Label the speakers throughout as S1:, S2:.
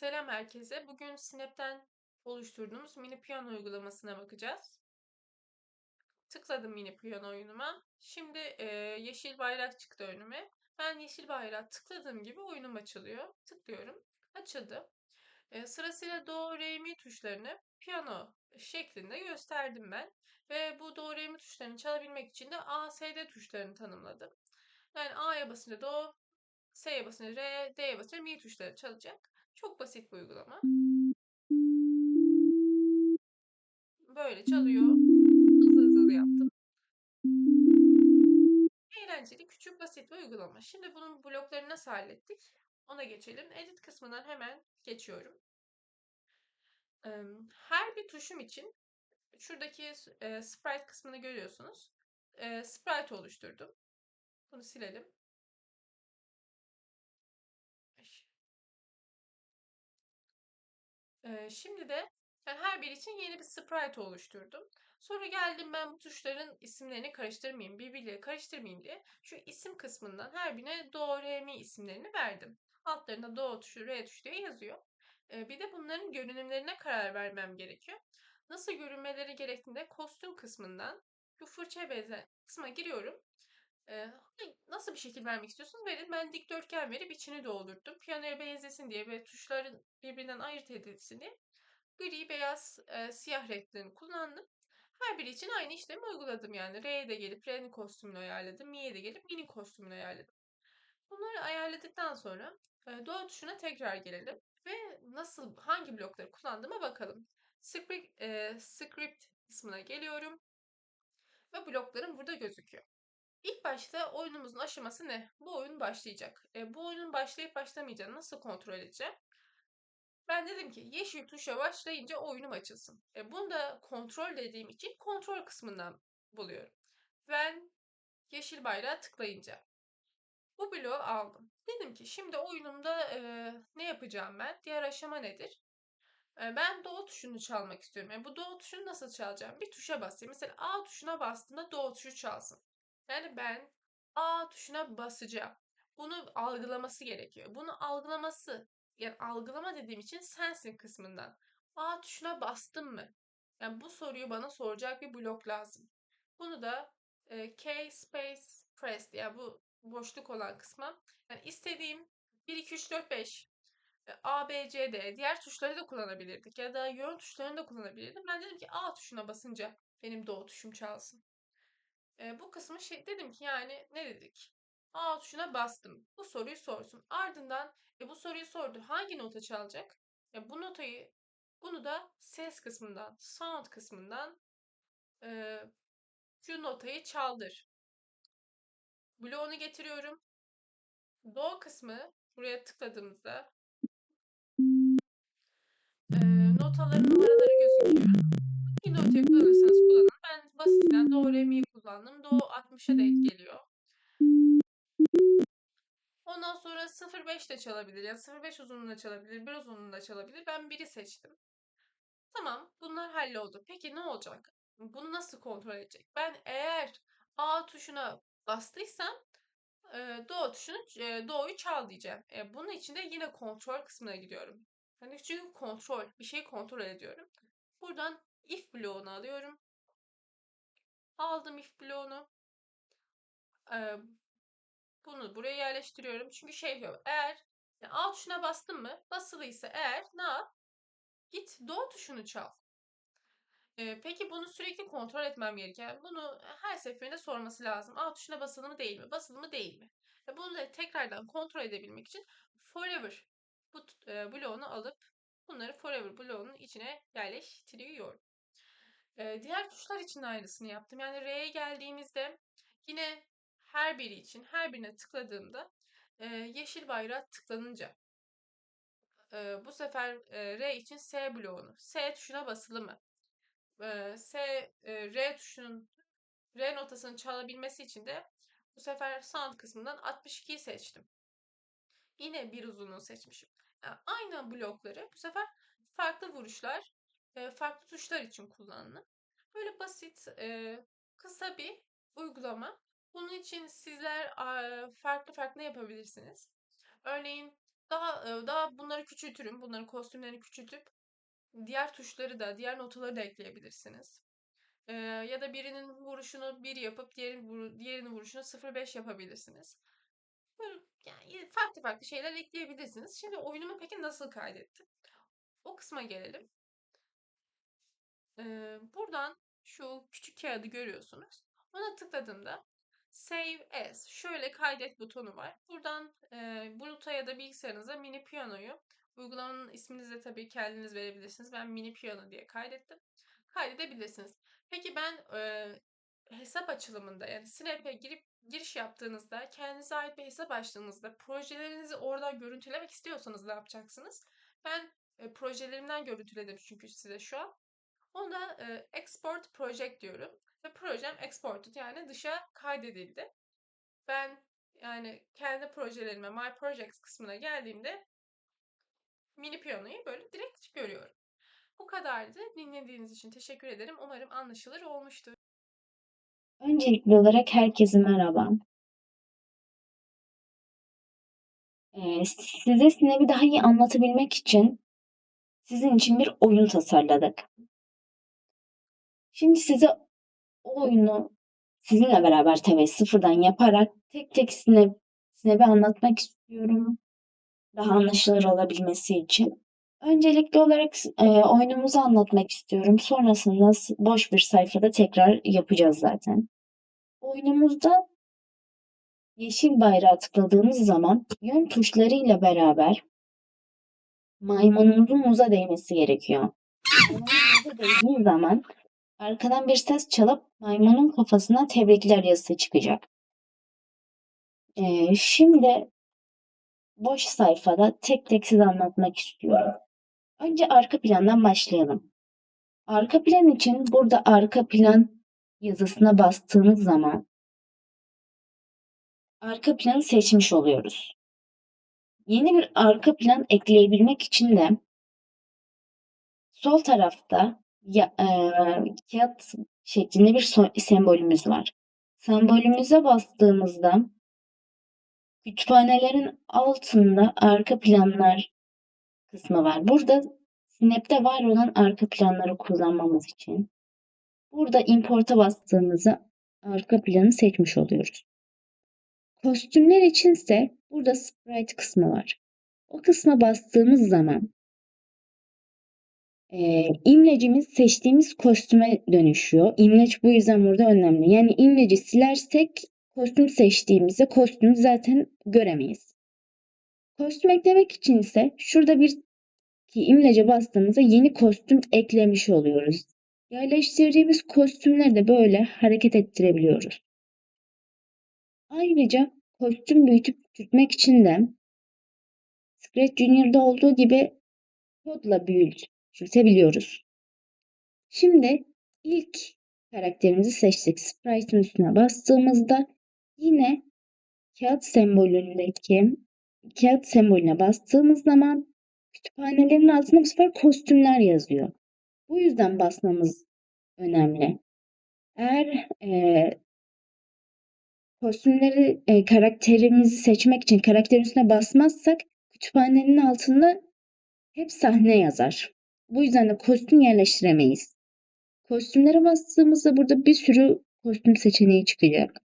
S1: Selam herkese. Bugün Snap'ten oluşturduğumuz mini piyano uygulamasına bakacağız. Tıkladım mini piyano oyunuma. Şimdi e, yeşil bayrak çıktı önüme. Ben yeşil bayrak tıkladığım gibi oyunum açılıyor. Tıklıyorum. Açıldı. E, sırasıyla do, re, mi tuşlarını piyano şeklinde gösterdim ben. Ve bu do, re, mi tuşlarını çalabilmek için de A, S, D tuşlarını tanımladım. Yani A'ya basınca do, S'ye basınca re, D'ye basınca mi tuşları çalacak. Çok basit bir uygulama. Böyle çalıyor. Hızlı hızlı yaptım. Eğlenceli, küçük, basit bir uygulama. Şimdi bunun bloklarını nasıl hallettik? Ona geçelim. Edit kısmından hemen geçiyorum. Her bir tuşum için şuradaki sprite kısmını görüyorsunuz. Sprite oluşturdum. Bunu silelim. Şimdi de her bir için yeni bir sprite oluşturdum. Sonra geldim ben bu tuşların isimlerini karıştırmayayım, birbiriyle karıştırmayayım diye şu isim kısmından her birine do, re, mi isimlerini verdim. Altlarında do tuşu, re tuşu diye yazıyor. bir de bunların görünümlerine karar vermem gerekiyor. Nasıl görünmeleri gerektiğinde kostüm kısmından şu fırça benzer kısma giriyorum. Nasıl bir şekil vermek istiyorsunuz verin. Ben dikdörtgen verip içini doldurdum. Piyanoya benzesin diye ve tuşların birbirinden ayırt edilsin diye gri, beyaz, e, siyah renklerini kullandım. Her biri için aynı işlemi uyguladım yani. Re'ye de gelip Re'nin kostümünü ayarladım. Mi'ye de gelip Mi'nin kostümünü ayarladım. Bunları ayarladıktan sonra e, Do tuşuna tekrar gelelim. Ve nasıl, hangi blokları kullandığıma bakalım. Script, e, script kısmına geliyorum. Ve bloklarım burada gözüküyor. İlk başta oyunumuzun aşaması ne? Bu oyun başlayacak. E, bu oyunun başlayıp başlamayacağını nasıl kontrol edeceğim? Ben dedim ki yeşil tuşa başlayınca oyunum açılsın. E, bunu da kontrol dediğim için kontrol kısmından buluyorum. Ben yeşil bayrağı tıklayınca bu bloğu aldım. Dedim ki şimdi oyunumda e, ne yapacağım ben? Diğer aşama nedir? E, ben do tuşunu çalmak istiyorum. Yani bu do tuşunu nasıl çalacağım? Bir tuşa basayım. Mesela A tuşuna bastığımda do tuşu çalsın. Yani ben A tuşuna basacağım. Bunu algılaması gerekiyor. Bunu algılaması yani algılama dediğim için sensin kısmından. A tuşuna bastım mı? Yani bu soruyu bana soracak bir blok lazım. Bunu da e, K space press yani bu boşluk olan kısma yani istediğim 1 2 3 4 5 A, B, C, D diğer tuşları da kullanabilirdik ya da yön tuşlarını da kullanabilirdim. Ben dedim ki A tuşuna basınca benim do tuşum çalsın. E, bu kısmı şey dedim ki yani ne dedik? A tuşuna bastım. Bu soruyu sorsun. Ardından e, bu soruyu sordu. Hangi nota çalacak? E, bu notayı bunu da ses kısmından, sound kısmından e, şu notayı çaldır. Bloğunu getiriyorum. Do kısmı buraya tıkladığımızda e, notaların numaraları gözüküyor. Bir notayı kullanırsanız kullanın. Ben basitinden do, re, mi kullandım. Do 60'a denk geliyor. Ondan sonra 0.5 de çalabilir. Yani 0.5 uzunluğunda çalabilir, 1 uzunluğunda çalabilir. Ben 1'i seçtim. Tamam, bunlar halloldu. Peki ne olacak? Bunu nasıl kontrol edecek? Ben eğer A tuşuna bastıysam e, Do tuşunu e, Do'yu çal diyeceğim. E, bunun için de yine kontrol kısmına gidiyorum. Yani çünkü kontrol, bir şeyi kontrol ediyorum. Buradan if bloğunu alıyorum. Aldım if bloğunu. E, bunu buraya yerleştiriyorum. Çünkü şey diyor. Eğer yani A tuşuna bastın mı? Basılıysa eğer ne yap? Git do tuşunu çal. Ee, peki bunu sürekli kontrol etmem gereken, bunu her seferinde sorması lazım. A tuşuna basılı mı değil mi? Basılı mı değil mi? E bunu da tekrardan kontrol edebilmek için forever bu e, bloğunu alıp bunları forever bloğunun içine yerleştiriyorum. Diğer tuşlar için aynısını yaptım. Yani R'ye geldiğimizde yine her biri için her birine tıkladığımda yeşil bayrağı tıklanınca bu sefer e, R için S bloğunu S tuşuna basılı mı? S e, R tuşunun R notasını çalabilmesi için de bu sefer sound kısmından 62'yi seçtim. Yine bir uzunluğu seçmişim. Yani aynı blokları bu sefer farklı vuruşlar, farklı tuşlar için kullandım. Böyle basit, kısa bir uygulama. Bunun için sizler farklı farklı yapabilirsiniz. Örneğin daha daha bunları küçültürüm. Bunların kostümlerini küçültüp diğer tuşları da, diğer notaları da ekleyebilirsiniz. Ya da birinin vuruşunu 1 yapıp diğerinin, diğerinin vuruşunu 0.5 yapabilirsiniz. Yani farklı farklı şeyler ekleyebilirsiniz. Şimdi oyunumu peki nasıl kaydettim? O kısma gelelim. Ee, buradan şu küçük kağıdı görüyorsunuz. Ona tıkladığımda Save As, şöyle kaydet butonu var. Buradan e, Bluetooth'a ya da bilgisayarınıza mini piyanoyu, uygulamanın ismini de tabii kendiniz verebilirsiniz. Ben mini piyano diye kaydettim. Kaydedebilirsiniz. Peki ben e, hesap açılımında yani Snap'e girip giriş yaptığınızda kendinize ait bir hesap açtığınızda projelerinizi oradan görüntülemek istiyorsanız ne yapacaksınız? Ben e, projelerimden görüntüledim çünkü size şu an. Ona e, export project diyorum. Ve projem exported yani dışa kaydedildi. Ben yani kendi projelerime My Projects kısmına geldiğimde mini piyanoyu böyle direkt görüyorum. Bu kadardı. Dinlediğiniz için teşekkür ederim. Umarım anlaşılır olmuştur.
S2: Öncelikli olarak herkese merhaba. Ee, size Snap'i daha iyi anlatabilmek için sizin için bir oyun tasarladık. Şimdi size o oyunu sizinle beraber tabii sıfırdan yaparak tek tek Snap, Snap'i anlatmak istiyorum. Daha anlaşılır olabilmesi için. Öncelikli olarak e, oyunumuzu anlatmak istiyorum. Sonrasında boş bir sayfada tekrar yapacağız zaten. Oyunumuzda yeşil bayrağı tıkladığımız zaman yön tuşlarıyla beraber maymunumuzun muza değmesi gerekiyor. Maymunun muza değdiği zaman arkadan bir ses çalıp maymunun kafasına tebrikler yazısı çıkacak. Ee, şimdi boş sayfada tek tek size anlatmak istiyorum. Önce arka plandan başlayalım. Arka plan için burada arka plan yazısına bastığımız zaman arka planı seçmiş oluyoruz. Yeni bir arka plan ekleyebilmek için de sol tarafta ya, e, kağıt şeklinde bir so sembolümüz var. Sembolümüze bastığımızda kütüphanelerin altında arka planlar kısmı var. Burada Snap'te var olan arka planları kullanmamız için burada import'a bastığımızda arka planı seçmiş oluyoruz. Kostümler içinse burada sprite kısmı var. O kısma bastığımız zaman e, imlecimiz seçtiğimiz kostüme dönüşüyor. İmleç bu yüzden burada önemli. Yani imleci silersek kostüm seçtiğimizde kostümü zaten göremeyiz. Kostüm eklemek için ise şurada bir ki imlece bastığımızda yeni kostüm eklemiş oluyoruz. Yerleştirdiğimiz kostümleri de böyle hareket ettirebiliyoruz. Ayrıca kostüm büyütüp küçültmek için de Scratch Junior'da olduğu gibi kodla büyütebiliyoruz. Şimdi ilk karakterimizi seçtik. Sprite'ın üstüne bastığımızda yine kağıt sembolündeki kağıt sembolüne bastığımız zaman kütüphanelerin altında bu sefer kostümler yazıyor. Bu yüzden basmamız önemli. Eğer e, kostümleri e, karakterimizi seçmek için karakterin üstüne basmazsak kütüphanenin altında hep sahne yazar. Bu yüzden de kostüm yerleştiremeyiz. Kostümlere bastığımızda burada bir sürü kostüm seçeneği çıkacak.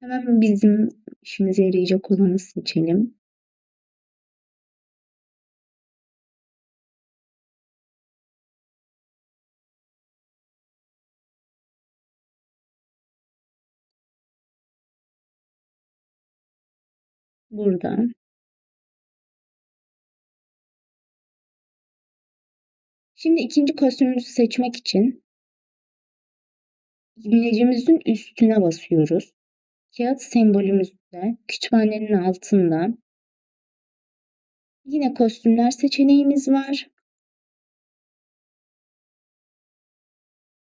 S2: Hemen bizim işimize yarayacak olanı seçelim. Burada. Şimdi ikinci kostümümüzü seçmek için imlecimizin üstüne basıyoruz. Kağıt sembolümüzde kütüphanenin altında yine kostümler seçeneğimiz var.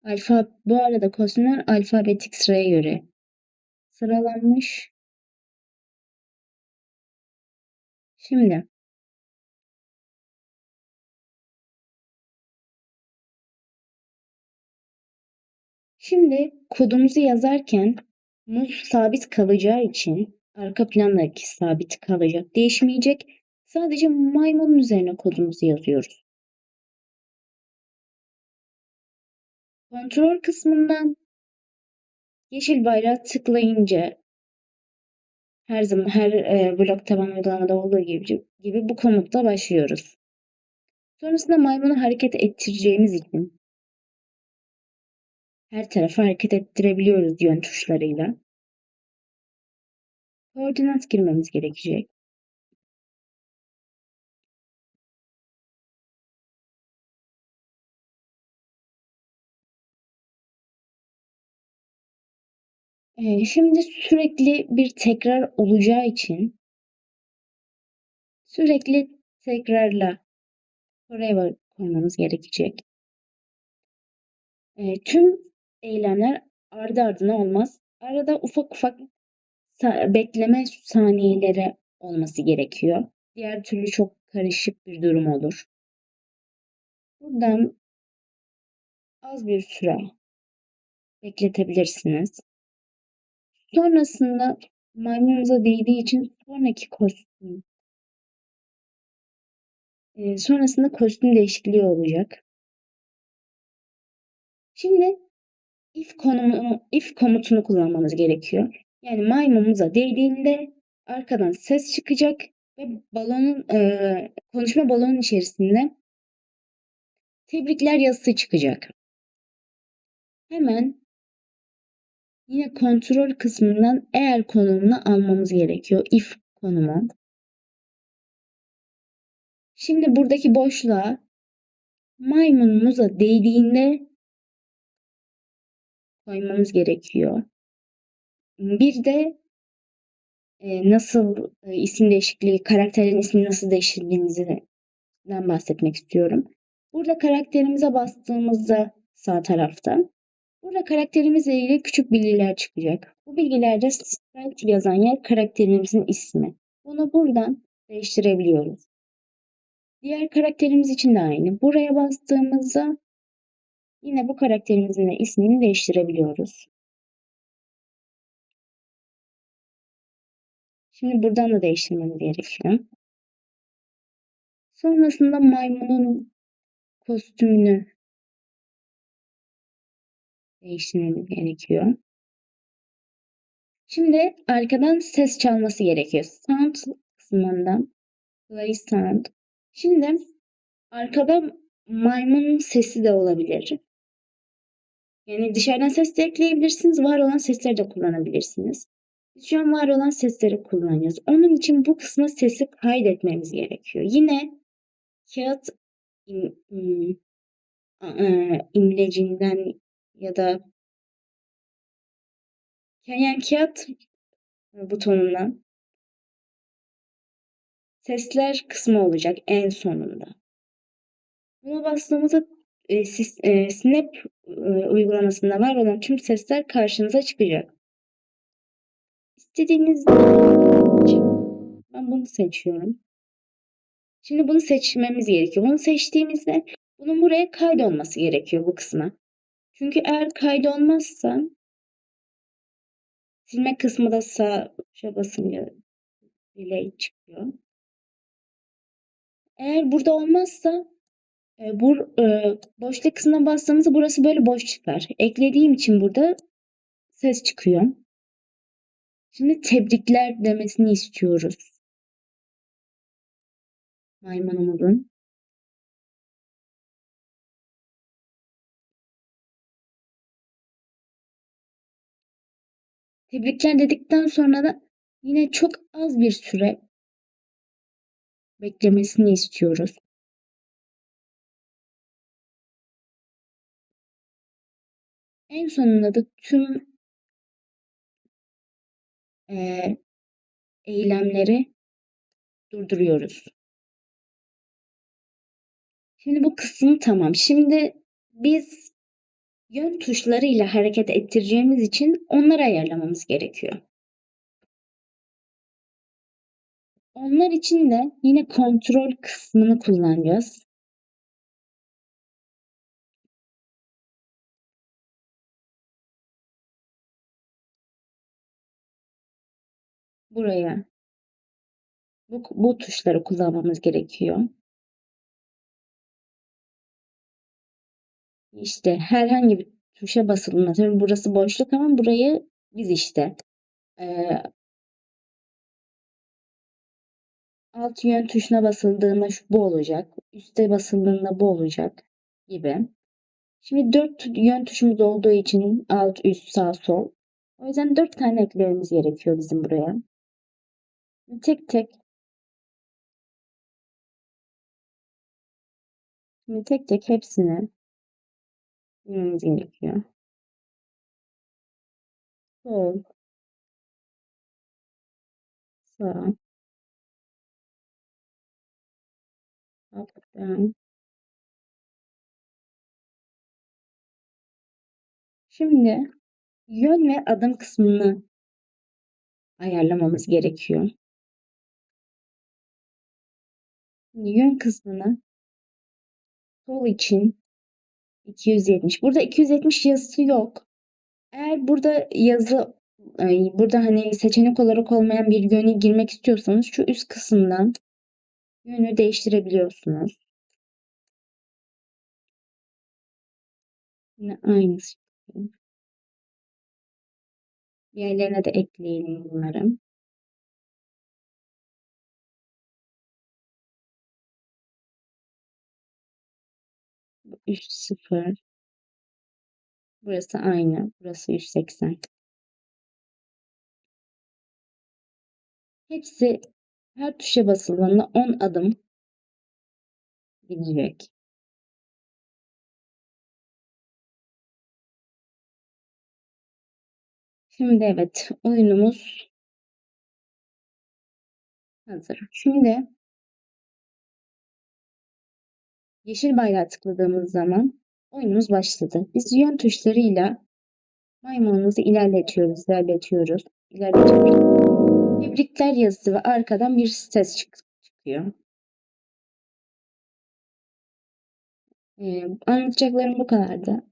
S2: Alfa, bu arada kostümler alfabetik sıraya göre sıralanmış. Şimdi Şimdi kodumuzu yazarken muz sabit kalacağı için arka plandaki sabit kalacak, değişmeyecek. Sadece maymunun üzerine kodumuzu yazıyoruz. Kontrol kısmından yeşil bayrağı tıklayınca her zaman her e, blok taban uygulamada olduğu gibi, gibi bu komutla başlıyoruz. Sonrasında maymunu hareket ettireceğimiz için her tarafa hareket ettirebiliyoruz yön tuşlarıyla. Koordinat girmemiz gerekecek. Ee, şimdi sürekli bir tekrar olacağı için sürekli tekrarla oraya koymamız gerekecek. Ee, tüm eylemler ardı ardına olmaz. Arada ufak ufak bekleme saniyeleri olması gerekiyor. Diğer türlü çok karışık bir durum olur. Buradan az bir süre bekletebilirsiniz. Sonrasında maymunumuza değdiği için sonraki kostüm sonrasında kostüm değişikliği olacak. Şimdi if konumunu if komutunu kullanmamız gerekiyor. Yani maymunumuza değdiğinde arkadan ses çıkacak ve balonun e, konuşma balonun içerisinde tebrikler yazısı çıkacak. Hemen yine kontrol kısmından eğer konumunu almamız gerekiyor. If konumu. Şimdi buradaki boşluğa maymunumuza değdiğinde koymamız gerekiyor. Bir de e, nasıl e, isim değişikliği, karakterin ismini nasıl değiştirdiğinizden bahsetmek istiyorum. Burada karakterimize bastığımızda sağ tarafta burada karakterimizle ilgili küçük bilgiler çıkacak. Bu bilgilerde sprite yazan yer karakterimizin ismi. Bunu buradan değiştirebiliyoruz. Diğer karakterimiz için de aynı. Buraya bastığımızda yine bu karakterimizin de ismini değiştirebiliyoruz. Şimdi buradan da değiştirmemiz gerekiyor. Sonrasında maymunun kostümünü değiştirmemiz gerekiyor. Şimdi arkadan ses çalması gerekiyor. Sound kısmından play sound. Şimdi arkada maymun sesi de olabilir. Yani dışarıdan ses de ekleyebilirsiniz. Var olan sesleri de kullanabilirsiniz. Şu an var olan sesleri kullanıyoruz. Onun için bu kısma sesi kaydetmemiz gerekiyor. Yine kağıt im, im, e, imlecinden ya da yani kağıt butonundan sesler kısmı olacak en sonunda. Buna bastığımızda e, e, Snap e, uygulamasında var olan tüm sesler karşınıza çıkacak. İstediğiniz ben bunu seçiyorum. Şimdi bunu seçmemiz gerekiyor. Bunu seçtiğimizde bunun buraya kaydolması gerekiyor bu kısma. Çünkü eğer kaydolmazsa silme kısmı da sağ tuşa basınca delay çıkıyor. Eğer burada olmazsa bu e, boşluk kısmına bastığımızda burası böyle boş çıkar. Eklediğim için burada ses çıkıyor. Şimdi tebrikler demesini istiyoruz. Maymunumuzun. Tebrikler dedikten sonra da yine çok az bir süre beklemesini istiyoruz. En sonunda da tüm e, eylemleri durduruyoruz. Şimdi bu kısım tamam. Şimdi biz yön tuşlarıyla hareket ettireceğimiz için onları ayarlamamız gerekiyor. Onlar için de yine kontrol kısmını kullanacağız. Buraya bu, bu tuşları kullanmamız gerekiyor. İşte herhangi bir tuşa basıldığında tabii burası boşluk ama burayı biz işte eee, alt yön tuşuna basıldığında şu bu olacak. Üste basıldığında bu olacak gibi. Şimdi dört yön tuşumuz olduğu için alt, üst, sağ, sol. O yüzden dört tane eklememiz gerekiyor bizim buraya. Tek tek Şimdi tek tek hepsini girmemiz gerekiyor. Sol, sağ, alttan. Şimdi yön ve adım kısmını ayarlamamız gerekiyor. Yön kısmını sol için 270. Burada 270 yazısı yok. Eğer burada yazı burada hani seçenek olarak olmayan bir yöne girmek istiyorsanız şu üst kısımdan yönü değiştirebiliyorsunuz. Yine aynısı. Diğerlerine de ekleyelim bunları. Bu Üst 0. Burası aynı. Burası 180. Hepsi her tuşa basıldığında 10 adım gidecek. Şimdi evet oyunumuz hazır. Şimdi yeşil bayrağı tıkladığımız zaman oyunumuz başladı. Biz yön tuşlarıyla maymunumuzu ilerletiyoruz, ilerletiyoruz, ilerletiyoruz. Tebrikler yazısı ve arkadan bir ses çık- çıkıyor. Ee, anlatacaklarım bu kadardı.